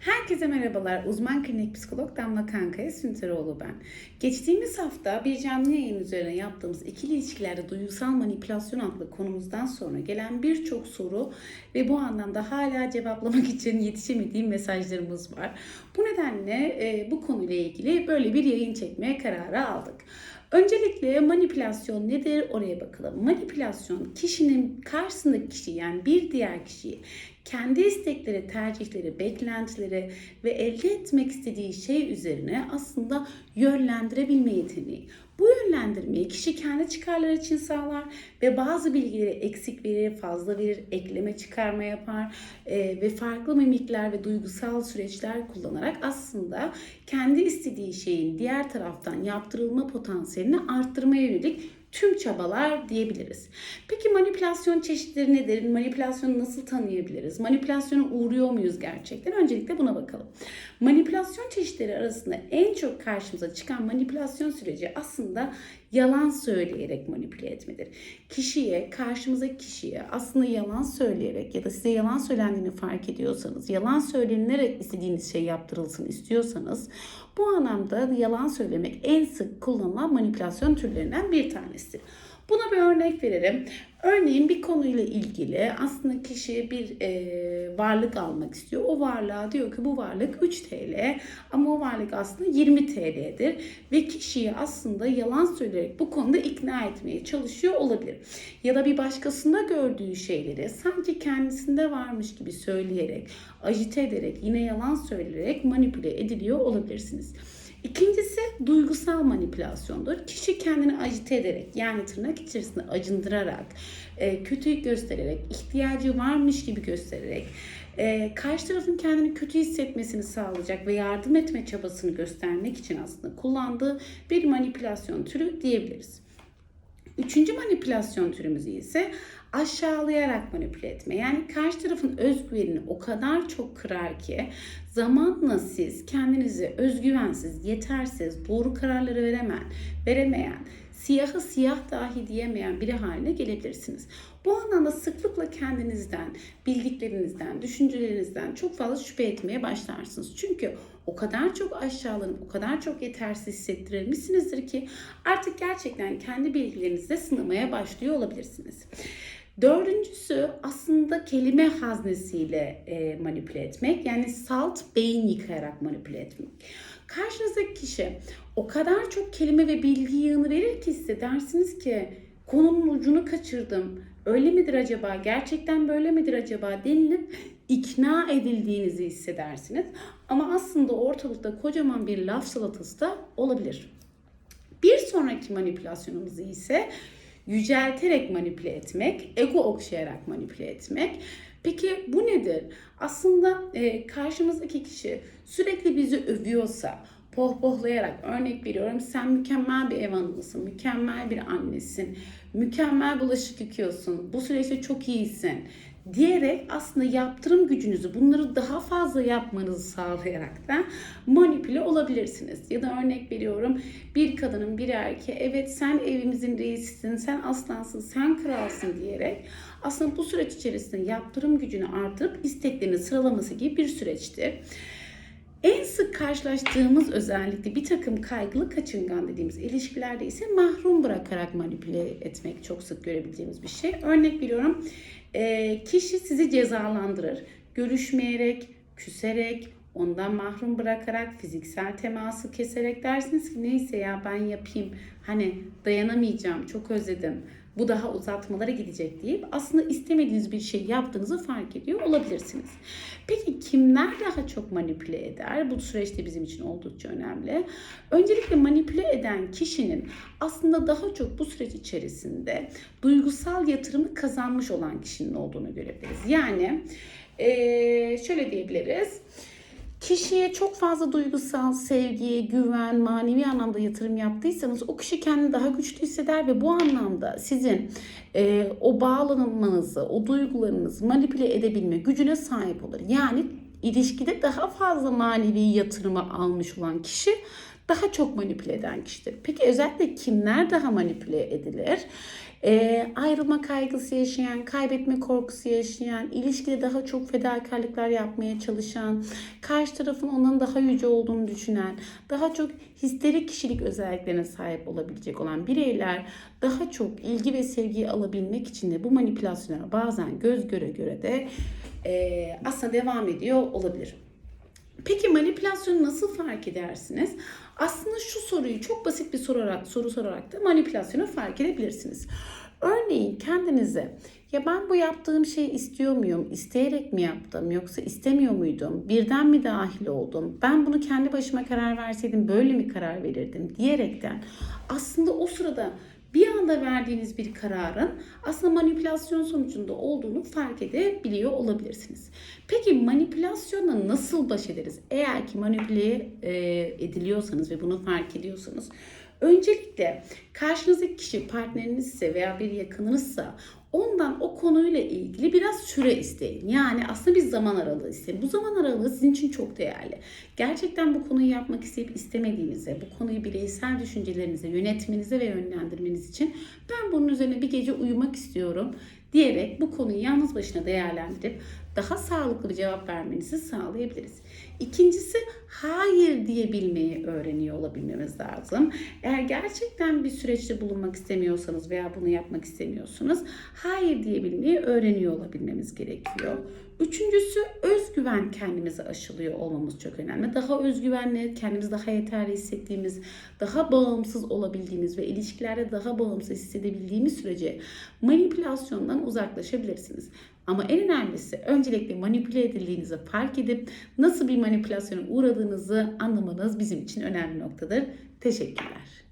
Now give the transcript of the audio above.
Herkese merhabalar. Uzman klinik psikolog Damla Kankaya Sünteroğlu ben. Geçtiğimiz hafta bir canlı yayın üzerine yaptığımız ikili ilişkilerde duygusal manipülasyon adlı konumuzdan sonra gelen birçok soru ve bu anlamda hala cevaplamak için yetişemediğim mesajlarımız var. Bu nedenle e, bu konuyla ilgili böyle bir yayın çekmeye kararı aldık. Öncelikle manipülasyon nedir oraya bakalım. Manipülasyon kişinin karşısındaki kişi yani bir diğer kişiyi kendi istekleri, tercihleri, beklentileri ve elde etmek istediği şey üzerine aslında yönlendirebilme yeteneği. Bu yönlendirmeyi kişi kendi çıkarları için sağlar ve bazı bilgileri eksik verir, fazla verir, ekleme çıkarma yapar e, ve farklı mimikler ve duygusal süreçler kullanarak aslında kendi istediği şeyin diğer taraftan yaptırılma potansiyelini arttırmaya yönelik tüm çabalar diyebiliriz. Peki manipülasyon çeşitleri nedir? Manipülasyonu nasıl tanıyabiliriz? Manipülasyona uğruyor muyuz gerçekten? Öncelikle buna bakalım. Manipülasyon çeşitleri arasında en çok karşımıza çıkan manipülasyon süreci aslında yalan söyleyerek manipüle etmedir. Kişiye, karşımızdaki kişiye aslında yalan söyleyerek ya da size yalan söylendiğini fark ediyorsanız, yalan söylenilerek istediğiniz şey yaptırılsın istiyorsanız bu anlamda yalan söylemek en sık kullanılan manipülasyon türlerinden bir tanesi. Buna bir örnek verelim. Örneğin bir konuyla ilgili aslında kişi bir e, varlık almak istiyor. O varlığa diyor ki bu varlık 3 TL ama o varlık aslında 20 TL'dir. Ve kişiyi aslında yalan söyleyerek bu konuda ikna etmeye çalışıyor olabilir. Ya da bir başkasında gördüğü şeyleri sanki kendisinde varmış gibi söyleyerek, ajite ederek, yine yalan söyleyerek manipüle ediliyor olabilirsiniz. İkincisi duygusal manipülasyondur. Kişi kendini ajite ederek yani tırnak içerisinde acındırarak, e, kötü göstererek, ihtiyacı varmış gibi göstererek, e, karşı tarafın kendini kötü hissetmesini sağlayacak ve yardım etme çabasını göstermek için aslında kullandığı bir manipülasyon türü diyebiliriz. Üçüncü manipülasyon türümüz ise aşağılayarak manipüle etme. Yani karşı tarafın özgüvenini o kadar çok kırar ki zamanla siz kendinizi özgüvensiz, yetersiz, doğru kararları veremeyen, veremeyen, siyahı siyah dahi diyemeyen biri haline gelebilirsiniz. Bu anlamda sıklıkla kendinizden, bildiklerinizden, düşüncelerinizden çok fazla şüphe etmeye başlarsınız. Çünkü o kadar çok aşağılanıp, o kadar çok yetersiz hissettirilmişsinizdir ki artık gerçekten kendi bilgilerinizde sınamaya başlıyor olabilirsiniz. Dördüncüsü aslında kelime haznesiyle e, manipüle etmek. Yani salt beyin yıkayarak manipüle etmek. Karşınızdaki kişi o kadar çok kelime ve bilgi yığını verir ki size dersiniz ki konunun ucunu kaçırdım. Öyle midir acaba? Gerçekten böyle midir acaba? denilip ikna edildiğinizi hissedersiniz. Ama aslında ortalıkta kocaman bir laf salatası da olabilir. Bir sonraki manipülasyonumuz ise yücelterek manipüle etmek, ego okşayarak manipüle etmek. Peki bu nedir? Aslında e, karşımızdaki kişi sürekli bizi övüyorsa, pohpohlayarak örnek veriyorum sen mükemmel bir ev hanımısın, mükemmel bir annesin, mükemmel bulaşık yıkıyorsun, bu süreçte çok iyisin diyerek aslında yaptırım gücünüzü bunları daha fazla yapmanızı sağlayarak da manipüle olabilirsiniz. Ya da örnek veriyorum bir kadının bir erkeğe evet sen evimizin reisisin, sen aslansın, sen kralsın diyerek aslında bu süreç içerisinde yaptırım gücünü artırıp isteklerini sıralaması gibi bir süreçtir. En sık karşılaştığımız özellikle bir takım kaygılı kaçıngan dediğimiz ilişkilerde ise mahrum bırakarak manipüle etmek çok sık görebileceğimiz bir şey. Örnek veriyorum kişi sizi cezalandırır. Görüşmeyerek, küserek, ondan mahrum bırakarak, fiziksel teması keserek dersiniz ki neyse ya ben yapayım. Hani dayanamayacağım, çok özledim. Bu daha uzatmalara gidecek deyip aslında istemediğiniz bir şey yaptığınızı fark ediyor olabilirsiniz. Peki kimler daha çok manipüle eder? Bu süreçte bizim için oldukça önemli. Öncelikle manipüle eden kişinin aslında daha çok bu süreç içerisinde duygusal yatırımı kazanmış olan kişinin olduğunu görebiliriz. Yani ee, şöyle diyebiliriz kişiye çok fazla duygusal sevgi, güven, manevi anlamda yatırım yaptıysanız o kişi kendini daha güçlü hisseder ve bu anlamda sizin e, o bağlanmanızı, o duygularınızı manipüle edebilme gücüne sahip olur. Yani ilişkide daha fazla manevi yatırımı almış olan kişi daha çok manipüle eden kişidir. Peki özellikle kimler daha manipüle edilir? Ee, ayrılma kaygısı yaşayan, kaybetme korkusu yaşayan, ilişkide daha çok fedakarlıklar yapmaya çalışan, karşı tarafın onun daha yüce olduğunu düşünen, daha çok histerik kişilik özelliklerine sahip olabilecek olan bireyler daha çok ilgi ve sevgiyi alabilmek için de bu manipülasyonlara bazen göz göre göre de e, aslında devam ediyor olabilir. Peki manipülasyonu nasıl fark edersiniz? Aslında şu soruyu çok basit bir sorarak, soru sorarak da manipülasyonu fark edebilirsiniz. Örneğin kendinize ya ben bu yaptığım şeyi istiyor muyum? İsteyerek mi yaptım yoksa istemiyor muydum? Birden mi dahil oldum? Ben bunu kendi başıma karar verseydim böyle mi karar verirdim diyerekten aslında o sırada bir anda verdiğiniz bir kararın aslında manipülasyon sonucunda olduğunu fark edebiliyor olabilirsiniz. Peki manipülasyonla nasıl baş ederiz? Eğer ki manipüle e, ediliyorsanız ve bunu fark ediyorsanız öncelikle karşınızdaki kişi partnerinizse veya bir yakınınızsa ondan o konuyla ilgili biraz süre isteyin. Yani aslında bir zaman aralığı isteyin. Bu zaman aralığı sizin için çok değerli. Gerçekten bu konuyu yapmak isteyip istemediğinize, bu konuyu bireysel düşüncelerinize, yönetmenize ve yönlendirmeniz için ben bunun üzerine bir gece uyumak istiyorum diyerek bu konuyu yalnız başına değerlendirip daha sağlıklı bir cevap vermenizi sağlayabiliriz. İkincisi hayır diyebilmeyi öğreniyor olabilmemiz lazım. Eğer gerçekten bir süreçte bulunmak istemiyorsanız veya bunu yapmak istemiyorsunuz, hayır diyebilmeyi öğreniyor olabilmemiz gerekiyor. Üçüncüsü özgüven kendimize aşılıyor olmamız çok önemli. Daha özgüvenli, kendimizi daha yeterli hissettiğimiz, daha bağımsız olabildiğimiz ve ilişkilerde daha bağımsız hissedebildiğimiz sürece manipülasyondan uzaklaşabilirsiniz. Ama en önemlisi öncelikle manipüle edildiğinizi fark edip nasıl bir manipülasyona uğradığınızı anlamanız bizim için önemli noktadır. Teşekkürler.